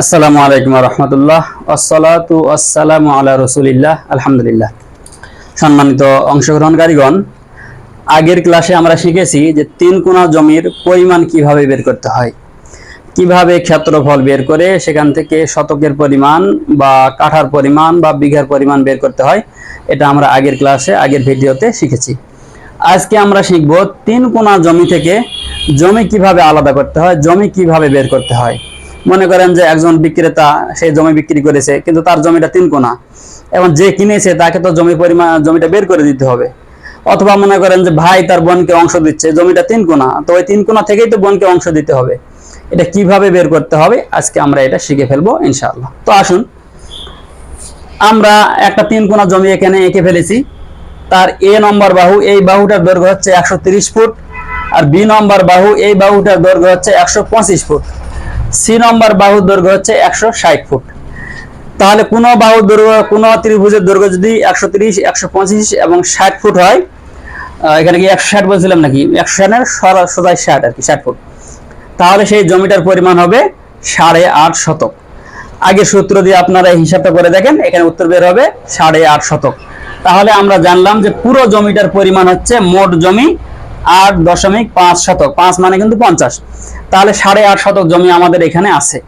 আসসালামু আলাইকুম রহমতুল্লাহ। আসসালাতু আসসালামু আলা রসুলিল্লাহ। আলহামদুলিল্লাহ। সম্মানিত অংশগ্রহণকারীগণ, আগের ক্লাসে আমরা শিখেছি যে তিন কোণা জমির পরিমাণ কীভাবে বের করতে হয়। কীভাবে ক্ষেত্রফল বের করে সেখান থেকে শতকের পরিমাণ বা কাঠার পরিমাণ বা বিঘার পরিমাণ বের করতে হয়, এটা আমরা আগের ক্লাসে, আগের ভিডিওতে শিখেছি। আজকে আমরা শিখব তিন কোণা জমি থেকে জমি কীভাবে আলাদা করতে হয়, জমি কীভাবে বের করতে হয়। মনে করেন যে একজন বিক্রেতা সেই জমি বিক্রি করেছে, কিন্তু তার জমিটা তিন কোনা। এবং যে কিনেছে, তাকে তো জমির পরিমাণ জমিটা বের করে দিতে হবে। অথবা মনে করেন যে ভাই তার বোনকে অংশ দিচ্ছে, জমিটা তিন কোনা, তো ওই তিন কোণা থেকেই তো বোনকে অংশ দিতে হবে। এটা কীভাবে বের করতে হবে? আজকে আমরা এটা শিখে ফেলব, ইনশাআল্লাহ। তো আসুন, আমরা একটা তিন কোণা জমি এখানে এঁকে ফেলেছি। তার এ নম্বর বাহু, এই বাহুটার দৈর্ঘ্য হচ্ছে একশো ফুট, আর বি নম্বর বাহু, এই বাহুটার দৈর্ঘ্য হচ্ছে একশো পঁচিশ ফুট। সি নম্বর বাহুর দৈর্ঘ্য হচ্ছে একশো ষাট ফুট। তাহলে কোন বাহুর দৈর্ঘ্য, কোন ত্রিভুজের দৈর্ঘ্য যদি একশো তিরিশ, একশো পঁচিশ এবং ষাট ফুট হয় এখানে কি একশো ষাট বলছিলাম নাকি? একশো ষাটের সরা- সোজাই ষাট আর কি, ষাট ফুট। তাহলে সেই জমিটার পরিমাণ হবে সাড়ে আট শতক। আগে সূত্র দিয়ে আপনারা এই হিসাবটা করে দেখেন, এখানে উত্তর বের হবে সাড়ে আট শতক। তাহলে আমরা জানলাম যে পুরো জমিটার পরিমাণ হচ্ছে মোট জমি আট দশমিক পাঁচ শতক পাঁচ মানে কিন্তু পঞ্চাশ। তাহলে সাড়ে আট শতক জমি আমাদের এখানে আছে।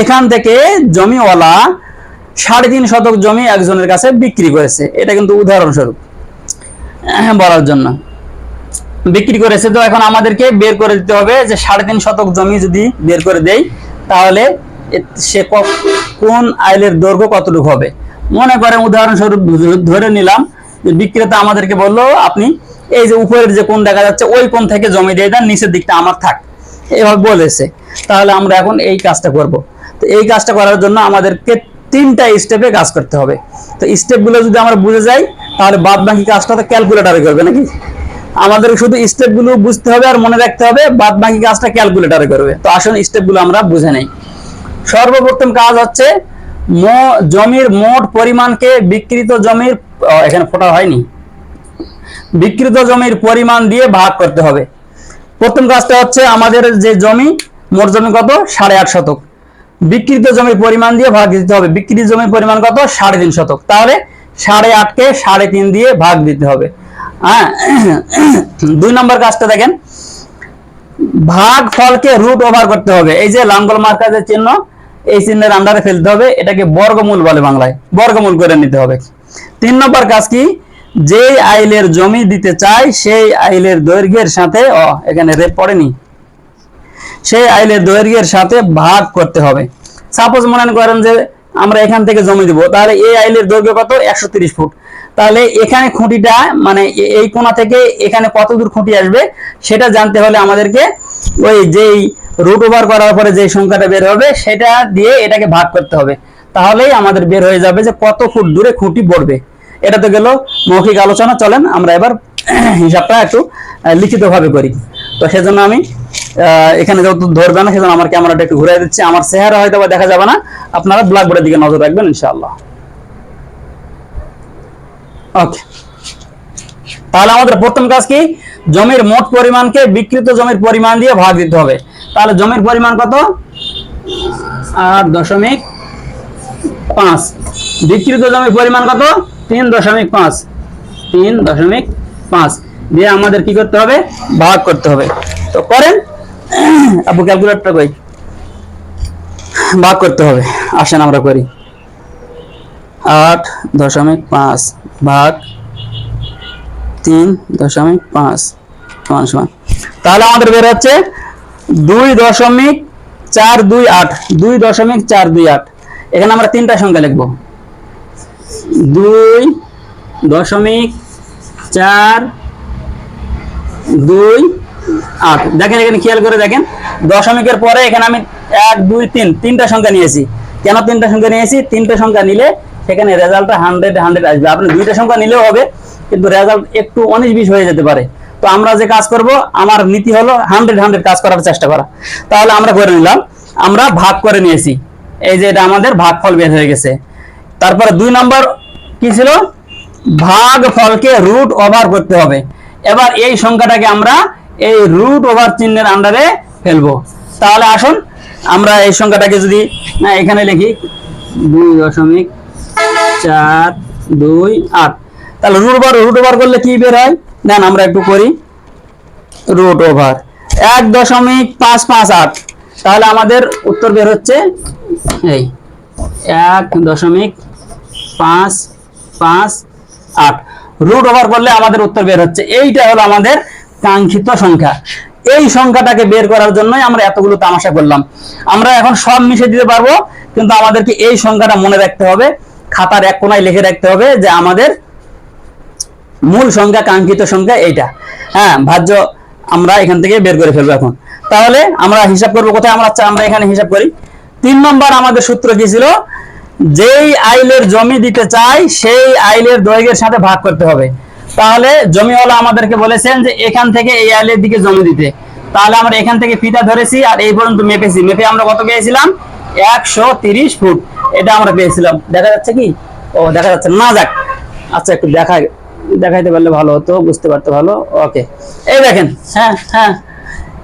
এখান থেকে জমিওয়ালা সাড়ে তিন শতক জমি একজনের কাছে বিক্রি করেছে। এটা কিন্তু উদাহরণস্বরূপ আহ, বলার জন্য। বিক্রি করেছে তো এখন আমাদেরকে বের করে দিতে হবে যে সাড়ে তিন শতক জমি যদি বের করে দেই তাহলে সে কোন আইলের দৈর্ঘ্য কতটুকু হবে? মনে করেন উদাহরণস্বরূপ ধরে নিলাম যে বিক্রেতা আমাদেরকে বলল, আপনি এই যে উপরের যে কোন দেখা যাচ্ছে, ওই কোন থেকে জমি দিয়ে দেন, নিচের দিকটা আমার থাক। এভাবে বলেছে। তাহলে আমরা এখন এই কাজটা করব। তো এই কাজটা করার জন্য আমাদেরকে তিনটা স্টেপে কাজ করতে হবে। তো স্টেপগুলো যদি আমরা বুঝে যাই, তাহলে বাদ বাকি কাজটা তো ক্যালকুলেটারে করবে নাকি? আমাদের শুধু স্টেপগুলো বুঝতে হবে আর মনে রাখতে হবে, বাদ বাকি কাজটা ক্যালকুলেটারে করবে। তো আসুন স্টেপগুলো আমরা বুঝে নেই। সর্বপ্রথম কাজ হচ্ছে জমির মোট পরিমাণকে বিকৃত জমির এখানে ফোটা হয়নি। বিকৃত জমির পরিমাণ দিয়ে ভাগ করতে হবে। প্রথম কাজটা হচ্ছে আমাদের যে জমি, মোট জমি কত? সাড়ে আট শতক। বিকৃত জমির পরিমাণ দিয়ে ভাগ দিতে হবে। বিকৃত জমির পরিমাণ কত? সাড়ে তিন শতক। তাহলে সাড়ে আটকে সাড়ে তিন দিয়ে ভাগ দিতে হবে। হ্যাঁ দুই নম্বর কাজটা দেখেন। ভাগ ফলকে রুট ওভার করতে হবে। এই যে লাঙ্গল মার্কা যে চিহ্ন, এই চিহ্নের আন্ডারে ফেলতে হবে। এটাকে বর্গমূল বলে বাংলায়। বর্গমূল করে নিতে হবে। তিন নম্বর কাজ কি? যেই আইলের জমি দিতে চাই সেই আইলের দৈর্ঘ্যের সাথে, ও, এখানে রেপ পড়েনি। সেই আইলের দৈর্ঘ্যের সাথে ভাগ করতে হবে। সাপোজ মনে করেন যে আমরা এখান থেকে জমি তাহলে এই আইলের দৈর্ঘ্য কত? একশো ত্রিশ ফুট। তাহলে এখানে খুঁটিটা মানে এই কোণা থেকে এখানে কত দূর খুঁটি আসবে, সেটা জানতে হলে আমাদেরকে ওই যেই রুট ওভার করার পরে যে সংখ্যাটা বের হবে, সেটা দিয়ে এটাকে ভাগ করতে হবে। তাহলেই আমাদের বের হয়ে যাবে যে কত ফুট দূরে খুঁটি পড়বে। এটা তো গেল মৌখিক আলোচনা চলেন আমরা এবার হিসাবটা একটু আহ, লিখিতভাবে করি। তো সেজন্য আমি এখানে যেহেতু ধরবে না সেজন্য আমার ক্যামেরাটা একটু ঘুরাই দিচ্ছি। আমার চেহারা হয়তো দেখা যাবে না। আপনারা ব্ল্যাকবোর্ডের দিকে নজর রাখবেন ইনশাআল্লাহ। ওকে তাহলে আমাদের প্রথম কাজ কি? জমির মোট পরিমাণকে বিকৃত জমির পরিমাণ দিয়ে ভাগ দিতে হবে। তাহলে জমির পরিমাণ কত? আট দশমিক পাঁচ। বিকৃত জমির পরিমাণ কত? তিন দশমিক পাঁচ। তিন দশমিক পাঁচ। দিয়ে আমাদের কি করতে হবে? ভাগ করতে হবে। তো করেন। আপু ক্যালকুলেটরটা কই ভাগ করতে হবে। আসেন আমরা করি। আট দশমিক পাঁচ ভাগ তিন দশমিক পাঁচ। সমান সমান। তাহলে আমাদের বের হচ্ছে দুই দশমিক চার দুই আট। দুই দশমিক চার দুই আট। এখানে আমরা তিনটা সংখ্যা লিখব। দুই দশমিক চার দুই আট। দেখেন এখানে খেয়াল করে দেখেন। দশমিকের পরে এখানে আমি এক, দুই, তিন, তিনটা সংখ্যা নিয়েছি। কেন তিনটা সংখ্যা নিয়েছি? তিনটা সংখ্যা নিলে সেখানে রেজাল্টটা হান্ড্রেড হান্ড্রেড আসবে। আপনি দুইটা সংখ্যা নিলেও হবে, কিন্তু রেজাল্ট একটু উনিশ, বিশ হয়ে যেতে পারে। তো আমরা যে কাজ করব, আমার নীতি হলো হান্ড্রেড হান্ড্রেড কাজ করার চেষ্টা করা। তাহলে আমরা করে নিলাম, আমরা ভাগ করে নিয়েছি। এই যে এটা আমাদের ভাগফল বের হয়ে গেছে। তারপরে দুই নম্বর কি ছিল? ভাগ ফলকে রুট ওভার করতে হবে। এবার এই সংখ্যাটাকে আমরা এই রুট ওভার চিহ্নের আন্ডারে ফেলব। তাহলে আসুন আমরা এই সংখ্যাটাকে যদি না, এখানে লিখি দুই দশমিক চার দুই আট। তাহলে রুট ওভার রুট ওভার করলে কি বের হয়? দেন আমরা একটু করি রুট ওভার এক দশমিক পাঁচ পাঁচ আট। তাহলে আমাদের উত্তর বের হচ্ছে এই এক দশমিক পাঁচ পাঁচ, আট। রুট ওভার করলে আমাদের উত্তর বের হচ্ছে। এইটা হলো আমাদের কাঙ্ক্ষিত সংখ্যা। এই সংখ্যাটাকে বের করার জন্যই আমরা এতগুলো তামাশা করলাম। আমরা এখন সব মিশে দিতে পারব, কিন্তু আমাদেরকে এই সংখ্যাটা মনে রাখতে হবে। খাতার এক কোনায় লিখে রাখতে হবে যে আমাদের মূল সংখ্যা, কাঙ্ক্ষিত সংখ্যা এইটা। হ্যাঁ ভাজ্য আমরা এখান থেকে বের করে ফেলব এখন। তাহলে আমরা হিসাব করব কোথায়? আমরা আমরা এখানে হিসাব করি। তিন নম্বর আমাদের সূত্র কি ছিল? যেই আইলের জমি দিতে চাই, সেই আইলের দৈর্ঘ্যের সাথে ভাগ করতে হবে। তাহলে জমিওয়ালা আমাদেরকে বলেছেন যে এখান থেকে এই আইলের দিকে জমি দিতে। তাহলে আমরা এখান থেকে ফিতা ধরেছি আর এই পর্যন্ত মেপেছি। মেপে আমরা কত পেয়েছিলাম? একশো তিরিশ ফুট। এটা আমরা পেয়েছিলাম। দেখা যাচ্ছে কি? ও, দেখা যাচ্ছে। না যাক। আচ্ছা একটু দেখা দেখাইতে পারলে ভালো হতো। বুঝতে পারতে ভালো। ওকে। এই দেখেন। হ্যাঁ হ্যাঁ।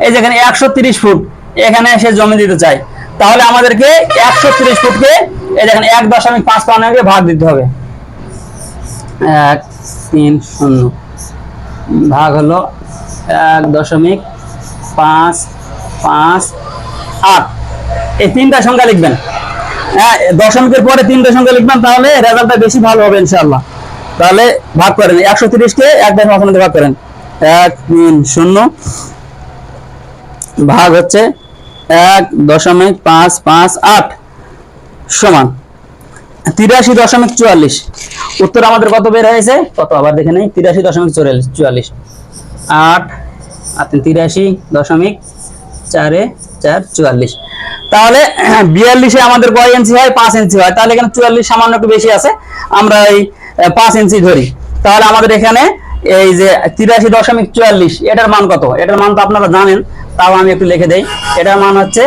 এই যেখানে একশো ফুট, এখানে এসে জমি দিতে চাই। তাহলে আমাদেরকে একশো তিরিশ ফুটকে এই দেখেন এক দশমিক পাঁচ পাউন্ডকে ভাগ দিতে হবে। এক, তিন, শূন্য। ভাগ হলো এক দশমিক পাঁচ পাঁচ আট। এই তিনটা সংখ্যা লিখবেন। হ্যাঁ দশমিকের পরে তিনটা সংখ্যা লিখবেন, তাহলে রেজাল্টটা বেশি ভালো হবে ইনশাল্লাহ তাহলে ভাগ করেন একশো তিরিশকে এক দশমিক ভাগ করেন। এক, তিন, শূন্য। ভাগ হচ্ছে এক দশমিক পাঁচ পাঁচ আট সমান তিরাশি দশমিক চুয়াল্লিশ। উত্তর আমাদের কত বের হয়েছে? কত? আবার দেখে নেই। তিরাশি দশমিক চুয়াল্লিশ চুয়াল্লিশ। আট তিরাশি দশমিক চারে চার চুয়াল্লিশ। তাহলে বিয়াল্লিশে আমাদের কয় ইঞ্চি হয়? পাঁচ ইঞ্চি হয়। তাহলে এখানে চুয়াল্লিশ সামান্য একটু বেশি আছে। আমরা এই পাঁচ ইঞ্চি ধরি। তাহলে আমাদের এখানে এই যে তিরাশি দশমিক চুয়াল্লিশ, এটার মান কত? এটার মান তো আপনারা জানেন, তাও আমি একটু লিখে দেই। এটার মান হচ্ছে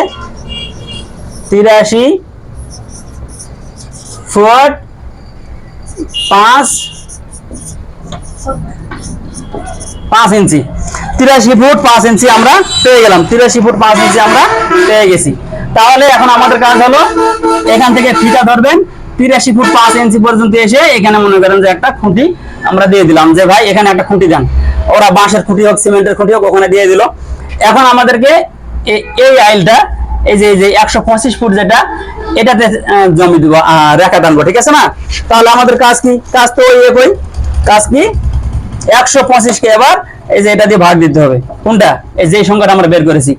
তিরাশি ফুট পাঁচ পাঁচ ইঞ্চি। তিরাশি ফুট পাঁচ ইঞ্চি আমরা পেয়ে গেলাম। তিরাশি ফুট পাঁচ ইঞ্চি আমরা পেয়ে গেছি। তাহলে এখন আমাদের কাজ হলো, এখান থেকে ফিতা ধরবেন তিরাশি ফুট পাঁচ ইঞ্চি পর্যন্ত এসে এখানে মনে করেন যে একটা খুঁটি আমরা দিয়ে দিলাম। যে ভাই, এখানে একটা খুঁটি দেন। ওরা বাঁশের খুঁটি হোক, সিমেন্টের খুঁটি হোক, ওখানে দিয়ে দিল। এখন আমাদেরকে এই আইলটা, এই যে এই যে একশো পঁচিশ ফুট যেটা, এটাতে জমি দিব রেখা টানবো, ঠিক আছে না? তাহলে আমাদের কাজ কি? কাজ তো ওই একই। কাজ কি? একশো পঁচিশকে এবার এই যে এটা দিয়ে ভাগ দিতে হবে। কোনটা? এই যে সংখ্যাটা আমরা বের করেছি।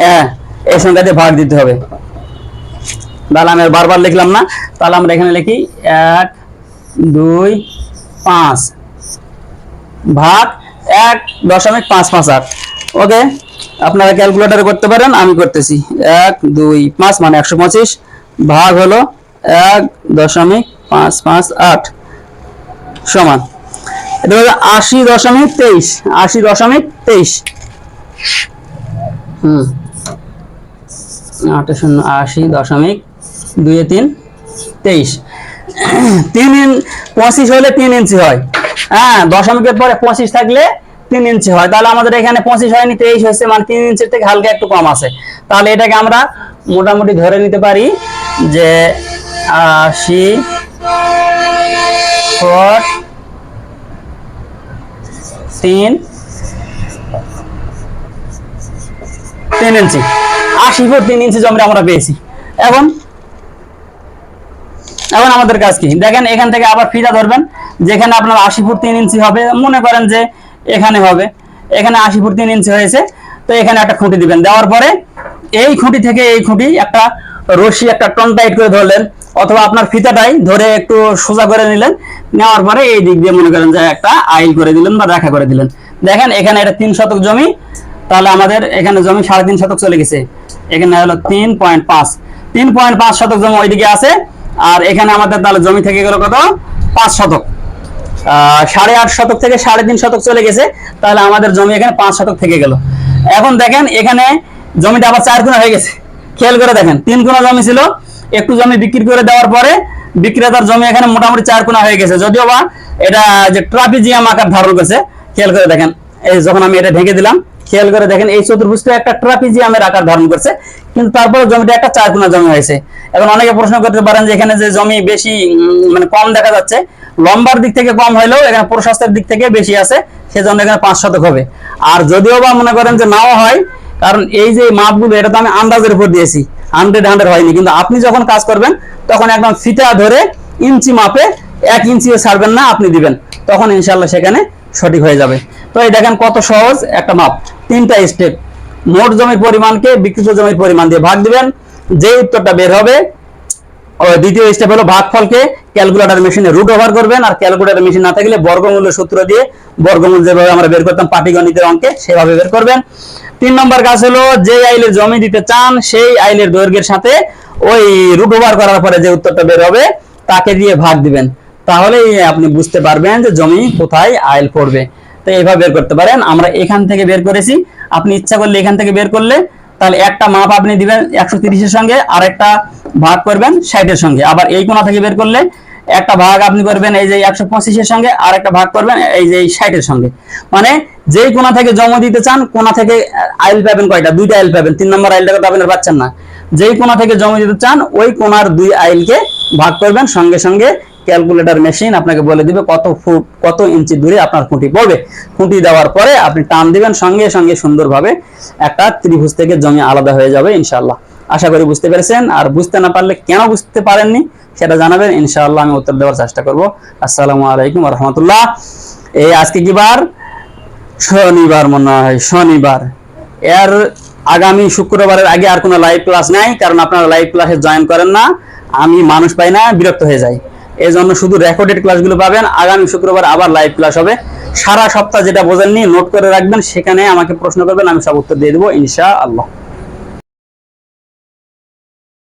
হ্যাঁ এই সংখ্যা দিয়ে ভাগ দিতে হবে। তাহলে আমি বারবার লিখলাম না। তাহলে আমরা এখানে লিখি এক, দুই, পাঁচ। ভাগ এক দশমিক পাঁচ পাঁচ আট। ওকে? আপনারা ক্যালকুলেটারে করতে পারেন, আমি করতেছি। এক, দুই, পাঁচ মানে একশো পঁচিশ। ভাগ হলো এক দশমিক পাঁচ পাঁচ আট। সমান। এটা হলো আশি দশমিক তেইশ, আশি দশমিক তেইশ। হুম। আট শূন্য, আশি দশমিক দুই তিন, তেইশ। তিন ইন পঁচিশ হলে তিন ইঞ্চি হয়। হ্যাঁ দশমিকের পরে পঁচিশ থাকলে তিন ইঞ্চি হয়। তাহলে আমাদের এখানে পঁচিশ হয়নি, তেইশ হয়েছে মানে তিন ইঞ্চির থেকে হালকা একটু কম আছে। তাহলে এটাকে আমরা মোটামুটি ধরে নিতে পারি যে আশি ফুট তিন তিন ইঞ্চি। আশি ফুট তিন ইঞ্চি জমি আমরা পেয়েছি। এখন এখন আমাদের কাজ কি? দেখেন, এখান থেকে আবার ফিতা ধরবেন, যেখানে আপনার আশি ফুট তিন ইঞ্চি হবে। মনে করেন যে এখানে হবে। এখানে আশি ফুট তিন ইঞ্চি হয়েছে। তো এখানে একটা খুঁটি দিবেন। দেওয়ার পরে এই খুঁটি থেকে এই খুঁটি একটা রশি, একটা টন টাইট করে ধরলেন, অথবা আপনার ফিতাটাই ধরে একটু সোজা করে নিলেন। নেওয়ার পরে এই দিক দিয়ে মনে করেন যে একটা আইল করে দিলেন বা রেখা করে দিলেন। দেখেন, এখানে এটা তিন শতক জমি। তাহলে আমাদের এখানে জমি সাড়ে তিন শতক চলে গেছে। এখানে হলো তিন পয়েন্ট পাঁচ। তিন পয়েন্ট পাঁচ শতক জমি ওইদিকে আছে। আর এখানে আমাদের তাহলে জমি থেকে গেল কত? পাঁচ শতক। সাড়ে আট শতক থেকে সাড়ে তিন শতক চলে গেছে। তাহলে আমাদের জমি এখানে পাঁচ শতক থেকে গেল। এখন দেখেন, এখানে জমিটা আবার চার গুণা হয়ে গেছে। খেয়াল করে দেখেন, তিন গুণা জমি ছিল। একটু জমি বিক্রি করে দেওয়ার পরে বিক্রেতার জমি এখানে মোটামুটি চার গুণা হয়ে গেছে। যদিও বা এটা যে ট্রাপিজিয়াম আকার ধারণ করেছে, খেয়াল করে দেখেন। এই যখন আমি এটা ঢেকে দিলাম খেয়াল করে দেখেন, এই চতুর্ভুজটা একটা ট্রাপিজিয়ামের আকার ধারণ করছে, কিন্তু তারপরে জমিটা একটা চার কোনা জমি হয়েছে। এখন অনেকে প্রশ্ন করতে পারেন যে এখানে যে জমি বেশি মানে কম দেখা যাচ্ছে, লম্বার দিক থেকে কম হলেও এখানে প্রশস্তের দিক থেকে বেশি আছে, সেজন্য এখানে পাঁচ শতক হবে। আর যদিও বা মনে করেন যে নাও হয়, কারণ এই যে মাপগুলো, এটা তো আমি আন্দাজের উপর দিয়েছি হান্ড্রেড হান্ড্রেড হয়নি, কিন্তু আপনি যখন কাজ করবেন, তখন একদম ফিতা ধরে ইঞ্চি মাপে এক ইঞ্চিও ছাড়বেন না, আপনি দিবেন, তখন ইনশাল্লাহ সেখানে সঠিক হয়ে যাবে। তো এই দেখেন কত সহজ একটা মাপ। তিনটা স্টেপ মোট জমির পরিমাণকে বিকৃত জমির পরিমাণ দিয়ে ভাগ দিবেন। যে উত্তরটা বের হবে দ্বিতীয় স্টেপ হলো ভাগফলকে ক্যালকুলেটর মেশিনে রুট ওভার করবেন। আর ক্যালকুলেটর মেশিন না থাকলে বর্গমূলের সূত্র দিয়ে বর্গমূল যেভাবে আমরা বের করতাম পাটিগণিতের অঙ্কে সেভাবে বের করবেন। তিন নম্বর কাজ হলো যে আইলের জমি দিতে চান, সেই আইলের দৈর্ঘ্যের সাথে ওই রুট ওভার করার পরে যে উত্তরটা বের হবে, তাকে দিয়ে ভাগ দিবেন। তাহলেই আপনি বুঝতে পারবেন যে জমি কোথায় আইল পড়বে। তো এইভাবে বের করতে পারেন। আমরা এখান থেকে বের করেছি। আপনি ইচ্ছা করলে এখান থেকে বের করলে তাহলে একটা মাপ আপনি দিবেন একশো তিরিশের সঙ্গে আর একটা ভাগ করবেন ষাটের সঙ্গে। আবার এই কোনা থেকে বের করলে একটা ভাগ আপনি করবেন এই যে একশো পঁচিশের সঙ্গে আর একটা ভাগ করবেন এই যে ষাটের সঙ্গে। মানে যেই কোনা থেকে জমা দিতে চান কোনা থেকে আইল পাবেন কয়টা? দুইটা আইল পাবেন। তিন নম্বর আইলটাকে তো আপনারা পাচ্ছেন না। যেই কোনা থেকে জমা দিতে চান, ওই কোণার দুই আইলকে ভাগ করবেন, সঙ্গে সঙ্গে ক্যালকুলেটর মেশিন আপনাকে বলে দিবে কত ফুট, কত ইঞ্চি দূরে আপনার খুঁটি পড়বে। খুঁটি দেওয়ার পরে আপনি টান দিবেন, সঙ্গে সঙ্গে সুন্দরভাবে একটা ত্রিভুজ থেকে জমি আলাদা হয়ে যাবে ইনশাআল্লাহ। আশা করি বুঝতে পেরেছেন। আর বুঝতে না পারলে কেন বুঝতে পারেননি সেটা জানাবেন, ইনশাআল্লাহ আমি উত্তর দেওয়ার চেষ্টা করব। আসসালামু আলাইকুম রহমতুল্লাহ। এই আজকে কি বার? শনিবার মনে হয়, শনিবার। এর আগামী শুক্রবারের আগে আর কোনো লাইভ ক্লাস নাই, কারণ আপনারা লাইভ ক্লাসে জয়েন করেন না। আমি মানুষ পাই না, বিরক্ত হয়ে যাই। এই জন্য শুধু রেকর্ডেড ক্লাসগুলো পাবেন, আগামী শুক্রবার আবার লাইভ ক্লাস হবে। সারা সপ্তাহ যেটা বোঝেননি নোট করে রাখবেন, সেখানে আমাকে প্রশ্ন করবেন, আমি সব উত্তর দিয়ে দেবো ইনশা আল্লাহ